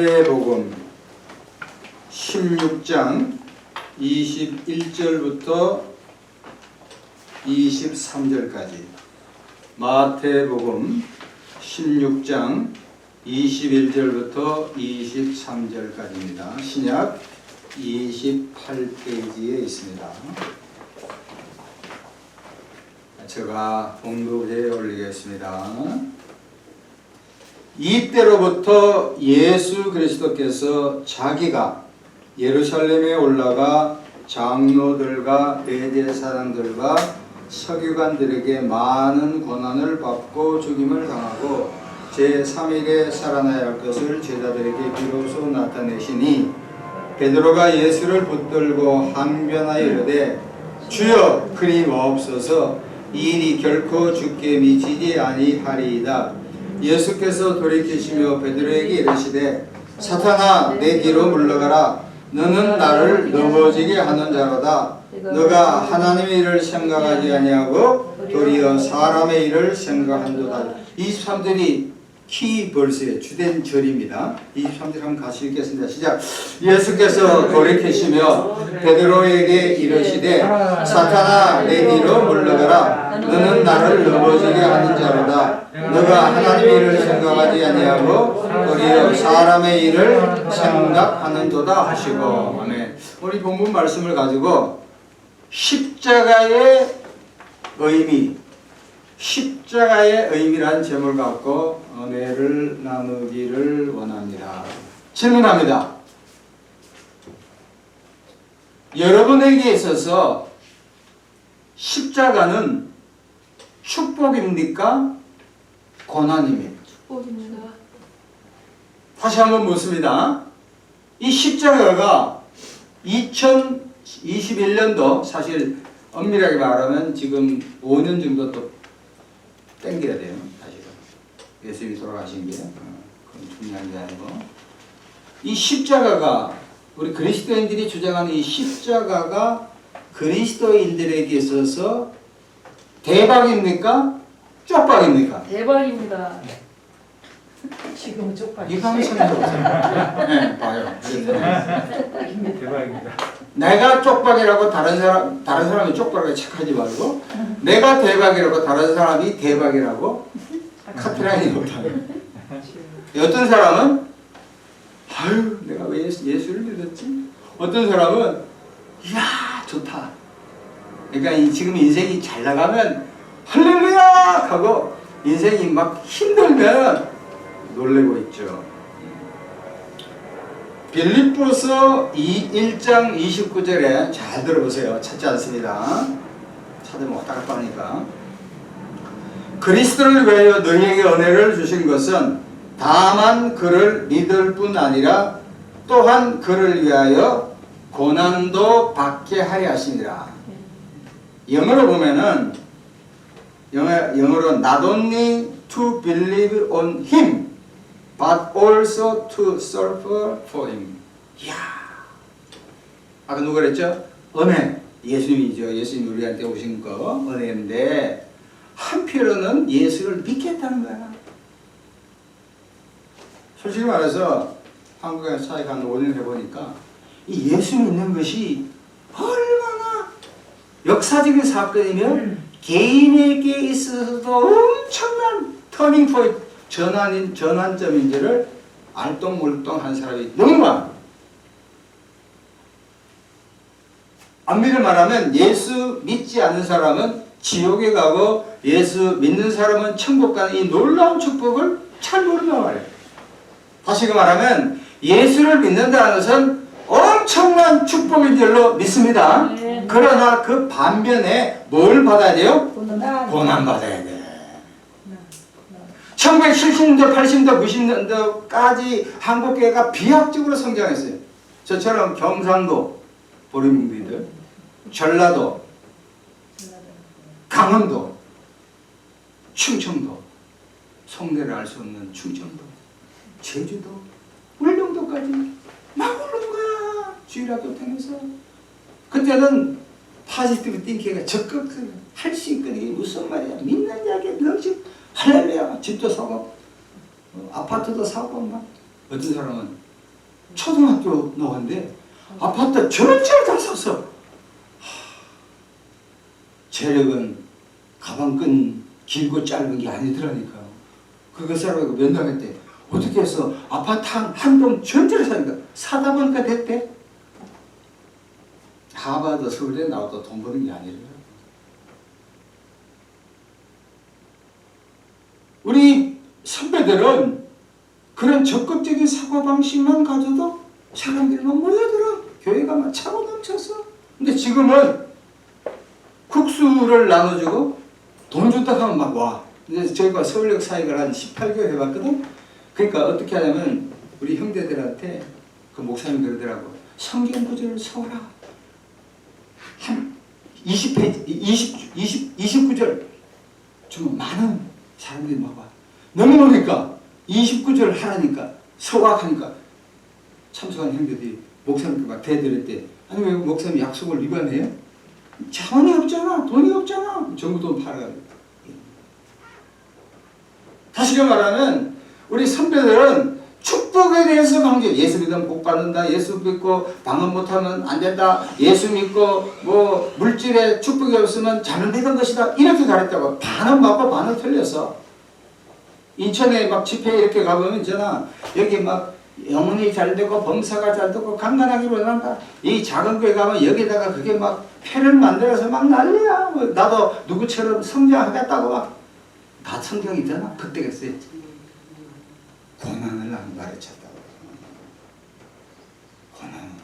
복음 16장 21절부터 23절까지 마태복음 16장 21절부터 23절까지입니다. 신약 28페이지에 있습니다. 제가 봉독해 올리겠습니다. 이때로부터 예수 그리스도께서 자기가 예루살렘에 올라가 장로들과 대제사장들과 서기관들에게 많은 고난을 받고 죽임을 당하고 제3일에 살아나야 할 것을 제자들에게 비로소 나타내시니 베드로가 예수를 붙들고 항변하여 이르되 주여 그리 마옵소서 이 일이 결코 죽게 미치지 아니하리이다 예수께서 돌이키시며 베드로에게 이르시되 사탄아 내 뒤로 물러가라. 너는 나를 넘어지게 하는 자로다. 너가 하나님의 일을 생각하지 아니하고 도리어 사람의 일을 생각한도다. 23절이 키 벌스의 주된 절입니다. 23절 한번 같이 읽겠습니다. 시작. 예수께서 돌이키시며 베드로에게 이르시되 사탄아 내 뒤로 물러가라. 너는 나를 넘어지게 하는 자로다. 너가 하나님의 일을 생각하지 아니하고 도리어 사람의 일을 생각하는도다 하시고. 우리 본문 말씀을 가지고 십자가의 의미 십자가의 의미란 제목을 갖고 은혜를 나누기를 원합니다. 질문합니다. 여러분에게 있어서 십자가는 축복입니까? 고난입니까? 축복입니다. 다시 한번 묻습니다. 이 십자가가 2021년도 사실 엄밀하게 말하면 지금 5년 정도 또 땡겨야 돼요. 사실은. 예수님이 돌아가신 게. 어, 그건 중요한 게 아니고. 이 십자가가 우리 그리스도인들이 주장하는 이 십자가가 그리스도인들에게 있어서 대박입니까? 쪽박입니까? 대박입니다. 지금은 쪽팔. 이거 한번 생각해보세요. 네, 봐요. 대박입니다. 내가 쪽박이라고 다른 사람 다른 사람이 쪽박이라고 착하지 말고 내가 대박이라고 다른 사람이 대박이라고 카트라인이 없다. 어떤 사람은 아유 내가 왜 예수, 예수 를 믿었지? 어떤 사람은 이야 좋다. 그러니까 이 지금 인생이 잘 나가면 할렐루야 하고 인생이 막 힘들면 놀래고 있죠. 빌립보서 2, 1장 29절에 잘 들어보세요. 찾지 않습니다. 찾으면 왔다 갔다 하니까. 그리스도를 위하여 너희에게 은혜를 주신 것은 다만 그를 믿을 뿐 아니라 또한 그를 위하여 고난도 받게 하려 하시니라. 영어로 보면은 영어, 영어로 not only to believe on him but also to suffer for him. 이야. 아까 누가 그랬죠? 은혜. 예수님이죠. 예수님 우리한테 오신 거 은혜인데 한편으로는 예수를 믿겠다는 거야. 솔직히 말해서 한국에 사회 한 5년 해보니까 이 예수 믿는 것이 얼마나 역사적인 사건이면 개인에게 있어서도 엄청난 터닝 포인트 전환인 전환점인지를 알똥물똥 한 사람이 너무 많아. 안미를 말하면 예수 믿지 않는 사람은 지옥에 가고 예수 믿는 사람은 천국 가는 이 놀라운 축복을 잘 모른단 말이에요. 다시 그 말하면 예수를 믿는다는 것은 엄청난 축복인 줄로 믿습니다. 네. 그러나 그 반면에 뭘 받아야 돼요? 고난. 받아야 돼. 1970년대, 80년대, 90년대까지 한국교회가 비약적으로 성장했어요. 저처럼 경상도 보리민들들, 전라도, 강원도, 충청도, 성대를 알 수 없는 충청도, 제주도, 울릉도까지 막 오른 거야. 주일학교 통해서. 그때는 파지티브 띵킹가 적극 할 수 있거든. 무슨 말이야. 믿는 자에게 능식 할렐루야. 집도 사고 어, 아파트도 사고 막 어떤 사람은 초등학교 나왔는데 아파트 전체를 다 샀어. 하, 체력은 가방끈 길고 짧은 게 아니더라니까. 그거 사라고 면담했대. 어떻게 해서 아파트 한, 한동 전체를 사니까 사다 보니까 됐대. 하버드 서울대 나와도 돈 버는 게 아니라. 우리 선배들은 그런 적극적인 사고 방식만 가져도 사람들이 막 모여들어. 교회가 막 차고 넘쳤어. 근데 지금은 국수를 나눠주고 돈 준다 하면 막 와. 근데 저희가 서울역 사역을 한 18개월 해봤거든. 그러니까 어떻게 하냐면 우리 형제들한테 그 목사님 그러더라고. 성경 구절을 써라. 한 20페이지, 20, 20, 29절 좀 많은 사람들이 막 와. 너무 오니까 29절 하라니까 소각하니까 참석한 형제들이 목사님께 막 대드렸대. 아니 왜 목사님 약속을 위반해요? 자원이 없잖아. 돈이 없잖아. 전부 돈 팔아가지고. 다시 말하면 우리 선배들은 축복에 대해서 강조. 예수 믿으면 복 받는다. 예수 믿고 방언 못하면 안 된다. 예수 믿고 뭐 물질에 축복이 없으면 잘못된 것이다. 이렇게 가르쳤다고. 반은 맞고 반은 틀렸어. 인천에 막 집회 이렇게 가보면 있잖아. 여기 막 영혼이 잘 되고 범사가 잘 되고 강간하기 원한다. 이 작은 교회 가면 여기다가 그게 막 패를 만들어서 막 난리야. 뭐 나도 누구처럼 성장하겠다고 막. 다 성경이잖아. 그때가 쓰였지. 고난을 안 가르쳤다고. 고난.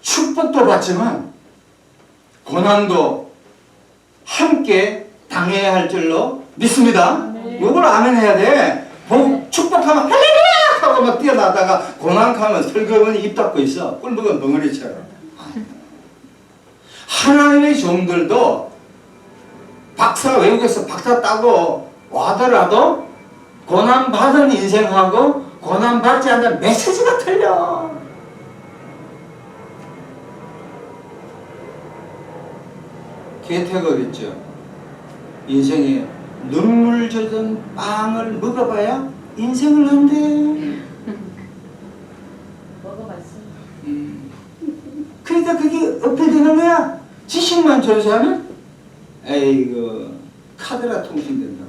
축복도 받지만 고난도 함께 당해야 할 줄로 믿습니다. 네. 요걸 아멘 해야 돼. 복, 축복하면 할렐루야 하고 막 뛰어나다가 고난하면 설거분이 입 닫고 있어. 꿀먹은 벙어리처럼. 하나님의 종들도 박사 외국에서 박사 따고 와더라도 고난 받은 인생하고 고난 받지 않는 메시지가 틀려. 개택을 있죠. 인생에 눈물 젖은 빵을 먹어봐야 인생을 한대. 먹어봤어. 그러니까 그게 어떻게 되는 거야? 지식만 전수하면 에이 그 카드라 통신된다.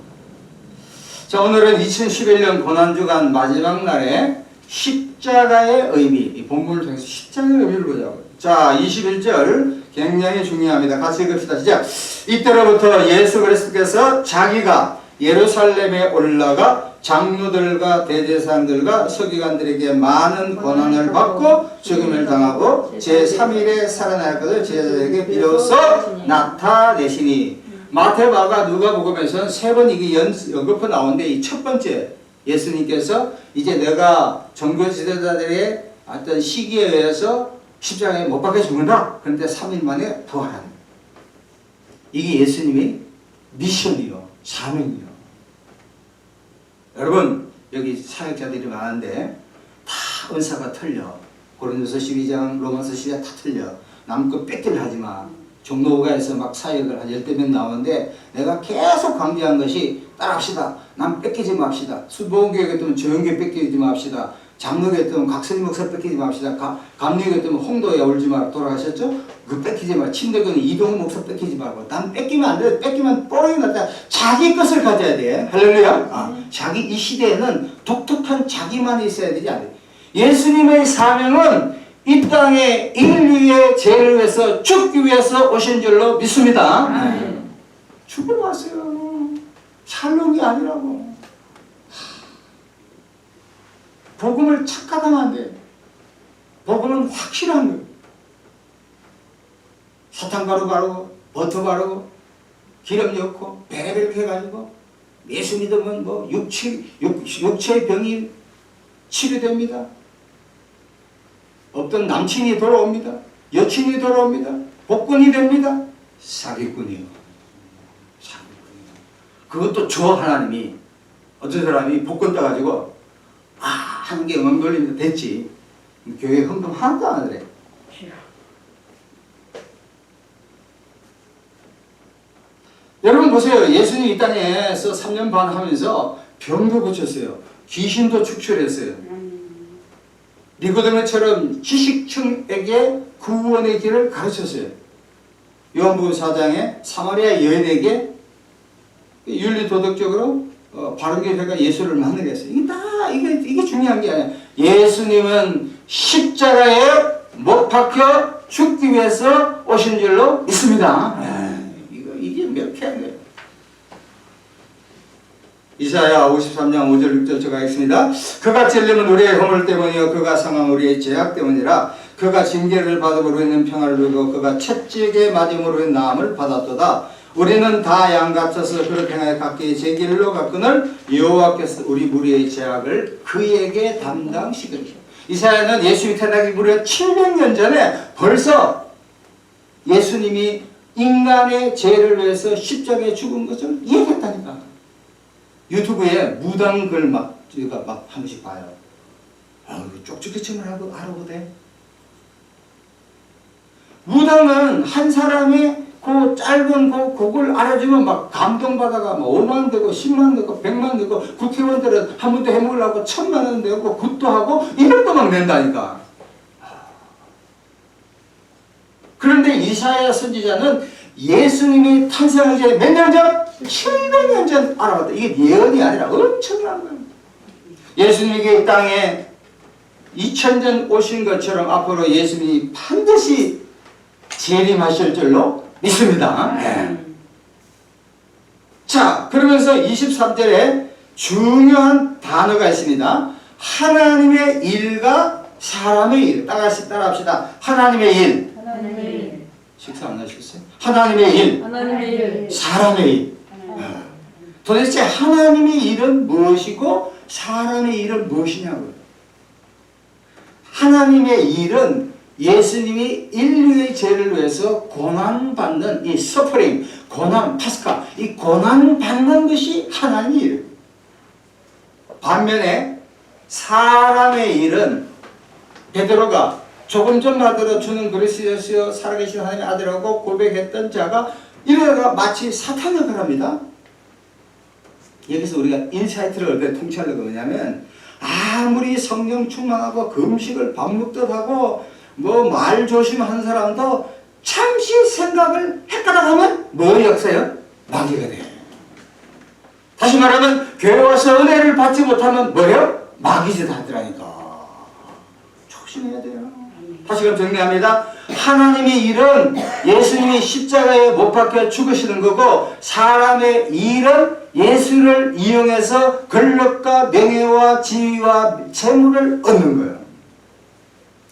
자 오늘은 2011년 고난주간 마지막 날에 십자가의 의미 이 본문을 통해서 십자가의 의미를 보자고. 자 21절 굉장히 중요합니다. 같이 읽읍시다. 시작. 이때로부터 예수 그리스도께서 자기가 예루살렘에 올라가 장로들과 대제사장들과 서기관들에게 많은 고난을 받고 죽음을 당하고 제3일에 살아날 것을 제자들에게 비로소 나타내시니 마태마가 누가복음에서는 세 번 이게 연, 연거푸 나오는데 이 첫 번째 예수님께서 이제 내가 종교 지도자들의 어떤 시기에 의해서 십자가에 못 박혀 죽는다. 그런데 3일 만에 부활한다. 이게 예수님의 미션이요. 사명이요. 여러분 여기 사역자들이 많은데 다 은사가 틀려. 고린도서 12장, 로마서 12장 다 틀려. 남거 뺏기려 하지 마. 종로가에서 막 사역을 한 열대 명 나오는데 내가 계속 강조한 것이 따라합시다. 남 뺏기지 맙시다. 수보교회 같으면 조영교 뺏기지 맙시다. 장로교회 같으면 각설이 목사 뺏기지 맙시다. 가, 감리교회 같으면 홍도에 울지 마 돌아가셨죠? 그 뺏기지 마. 침대교는 이동훈 목사 뺏기지 말고. 난 뺏기면 안 돼. 뺏기면 뽀록이 났다. 자기 것을 가져야 돼. 할렐루야. 아, 자기 이 시대에는 독특한 자기만이 있어야 되지 않아요. 예수님의 사명은 이 땅에 인류의 죄를 위해서 죽기 위해서 오신 줄로 믿습니다. 죽으러 왔어요. 게 아니라고. 복음을 착각하면 안 돼. 복음은 확실한 거예요. 사탕 가루 바르고 버터 바르고 기름 넣고 베레벨 해가지고 예수 믿으면 뭐 육체, 육, 육체의 병이 치료됩니다. 없던 남친이 돌아옵니다. 여친이 돌아옵니다. 복권이 됩니다. 사기꾼이요. 그것도 저 하나님이 어떤 사람이 복권 따가지고 아게 응원 걸리면 됐지. 교회 헌금 하나도 안 하더래. 여러분 보세요. 예수님 이 땅에서 3년 반 하면서 병도 고쳤어요. 귀신도 축출했어요. 니고데모처럼 지식층에게 구원의 길을 가르쳤어요. 요한복음 4장에 사마리아 여인에게 윤리 도덕적으로 어, 바른 교회가 예수를 만나게 했어요. 이게 다 이게 이게 중요한 게 아니야. 예수님은 십자가에 못 박혀 죽기 위해서 오신 줄로 믿습니다. 에이, 이거 이게 명쾌한 거예요. 이사야 53장 5절 6절 제가 하겠습니다. 그가 찔림은 우리의 허물 때문이요 그가 상함 우리의 죄악 때문이라 그가 징계를 받음으로 있는 평화를 누리고 그가 채찍에 맞음으로 있는 나음을 받았도다. 우리는 다 양 같아서 그렇게 하여 각기 제 길로 갔거늘 여호와께서 우리 무리의 죄악을 그에게 담당시키리라. 이사야는 예수님이 태어나기 무려 700년 전에 벌써 예수님이 인간의 죄를 위해서 십자가에 죽은 것을 얘기했다니까. 유튜브에 무당 글막 제가 막 한 번씩 봐요. 아, 그 쪽쪽이침을 하고 알아보대. 무당은 한 사람이 그 짧은 그 곡을 알아주면 막 감동받아가 막 5만 되고 10만 되고 100만 되고 국회의원들은 한 번도 해먹으려고 천만 원 내고 굿도 하고 이런 거 막 낸다니까. 그런데 이사야 선지자는 예수님이 탄생하기 전에 몇 년 전? 700년 전 알아봤다. 이게 예언이 아니라 엄청난 거예요. 예수님이 이 땅에 2000년 오신 것처럼 앞으로 예수님이 반드시 재림하실 줄로 믿습니다. 네. 자, 그러면서 23절에 중요한 단어가 있습니다. 하나님의 일과 사람의 일. 따라시 따라 합시다. 하나님의 일. 하나님의 일, 식사 안 하셨어요? 하나님의 일, 하나님의 일, 사람의 일. 어. 도대체 하나님의 일은 무엇이고 사람의 일은 무엇이냐고요. 하나님의 일은 예수님이 인류의 죄를 위해서 고난받는 이 서퍼링, 고난, 파스카, 이 고난받는 것이 하나님의 일이에요. 반면에 사람의 일은 베드로가 조금 전 받들어 주는 그리스도시여 살아계신 하나님의 아들하고 고백했던 자가 이러다가 마치 사탄을 그럽니다. 여기서 우리가 인사이트를 얻어 통찰을 뭐냐면 아무리 성령 충만하고 금식을 밥 먹듯 하고 뭐 말 조심하는 사람도 잠시 생각을 헷갈아 가면 뭐 역사요? 마귀가 돼요. 다시 말하면 교회 와서 은혜를 받지 못하면 뭐예요? 마귀짓 하더라니까. 조심해야 돼요. 다시 그럼 정리합니다. 하나님의 일은 예수님이 십자가에 못 박혀 죽으시는 거고 사람의 일은 예수를 이용해서 권력과 명예와 지위와 재물을 얻는 거예요.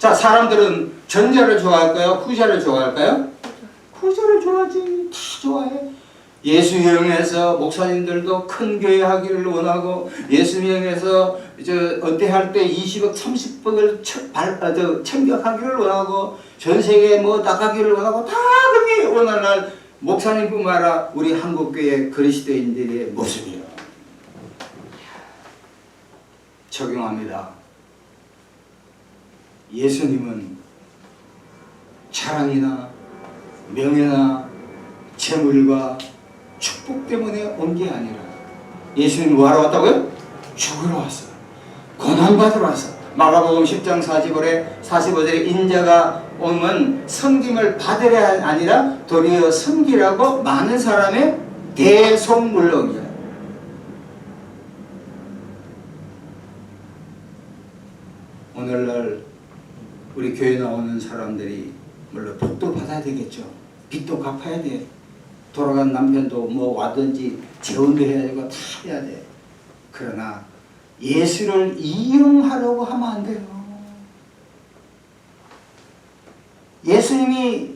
자, 사람들은 전자를 좋아할까요? 후자를 좋아할까요? 후자를 좋아하지. 다 좋아해. 예수 이용해서 목사님들도 큰 교회 하기를 원하고 예수 이용해서 저 은퇴할 때 20억 30억을 챙겨가기를 원하고 전 세계에 뭐 나가기를 원하고 다 그게 오늘날 목사님뿐만 아니라 우리 한국교회 그리스도인들의 모습이에요. 적용합니다. 예수님은 자랑이나 명예나 재물과 축복 때문에 온 게 아니라 예수님 뭐하러 왔다고요? 죽으러 왔어요. 고난받으러 왔어. 마가복음 10장 45절에 45절에 인자가 오면 섬김을 받으려 아니라 도리어 섬기라고 많은 사람의 대속물론이에요. 오늘날 우리 교회 나오는 사람들이 물론 복도 받아야 되겠죠. 빚도 갚아야 돼. 돌아간 남편도 뭐 와든지 재혼도 해야 되고 다 해야 돼. 그러나 예수를 이용하려고 하면 안 돼요. 예수님이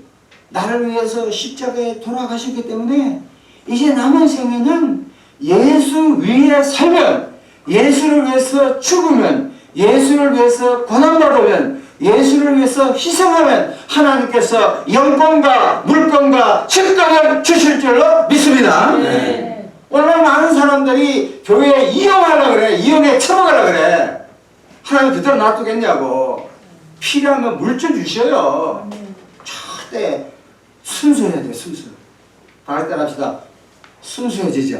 나를 위해서 십자가에 돌아가셨기 때문에 이제 남은 생애는 예수 위에 살면 예수를 위해서 죽으면 예수를 위해서 고난받으면 예수를 위해서 희생하면 하나님께서 영권과 물권과 책강을 주실 줄로 믿습니다. 네. 오늘 많은 사람들이 교회 이용하려 그래. 이용해 처먹으려 그래. 하나님 그대로 놔두겠냐고. 필요하면 물좀 주셔요. 절대 순수해야 돼, 순수. 다 같이 따라합시다. 순수해져.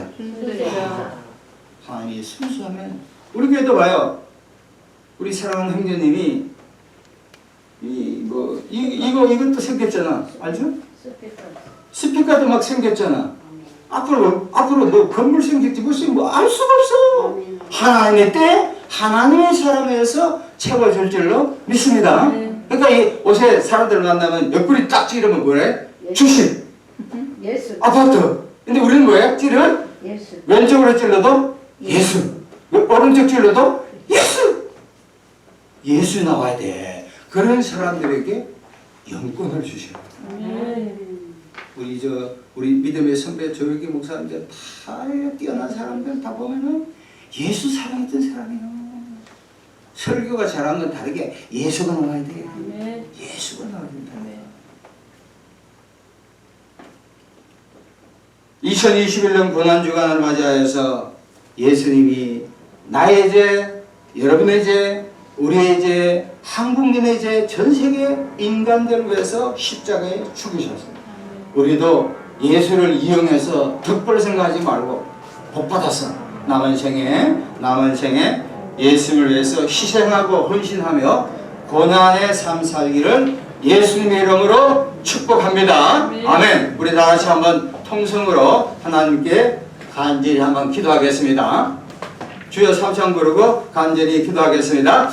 하나님이 순수하면 우리 교회도 봐요. 우리 사랑하는 형제님이 이뭐 이거 이것도 생겼잖아. 알죠? 스피커도 막 생겼잖아. 앞으로 앞으로 뭐 건물 생길지 무슨 뭐알 수가 없어. 하나님의 때 하나님의 사람에서 채워줄 줄로 믿습니다. 네. 그러니까 이 옷에 사람들 만나면 옆구리 딱 찌르면 뭐래? 주식, 예수. 아파트. 근데 우리는 뭐예요? 찌르면 예수. 왼쪽으로 찔러도 예수. 오른쪽 찔러도 예수. 예수 나와야 돼. 그런 사람들에게 영권을 주셔요. 아멘. 우리 저 우리 믿음의 선배 조혁기 목사님들 다 뛰어난 사람들 다 보면은 예수 사랑했던 사람이에요. 설교가 잘한 건 다르게 예수가 나와야 돼. 아멘. 예수가 나와야 된다. 아멘. 2021년 고난주간을 맞이하여서 예수님이 나의 죄, 여러분의 죄, 우리의 죄, 한국인의 죄, 전 세계 인간들을 위해서 십자가에 죽으셨어요. 우리도 예수를 이용해서 득볼 생각하지 말고 복 받아서 남은 생에 남은 생에 예수를 위해서 희생하고 헌신하며 고난의 삶 살기를 예수님의 이름으로 축복합니다. 아멘. 아멘. 우리 다 같이 한번 통성으로 하나님께 간절히 한번 기도하겠습니다. 주여 삼창 부르고 간절히 기도하겠습니다.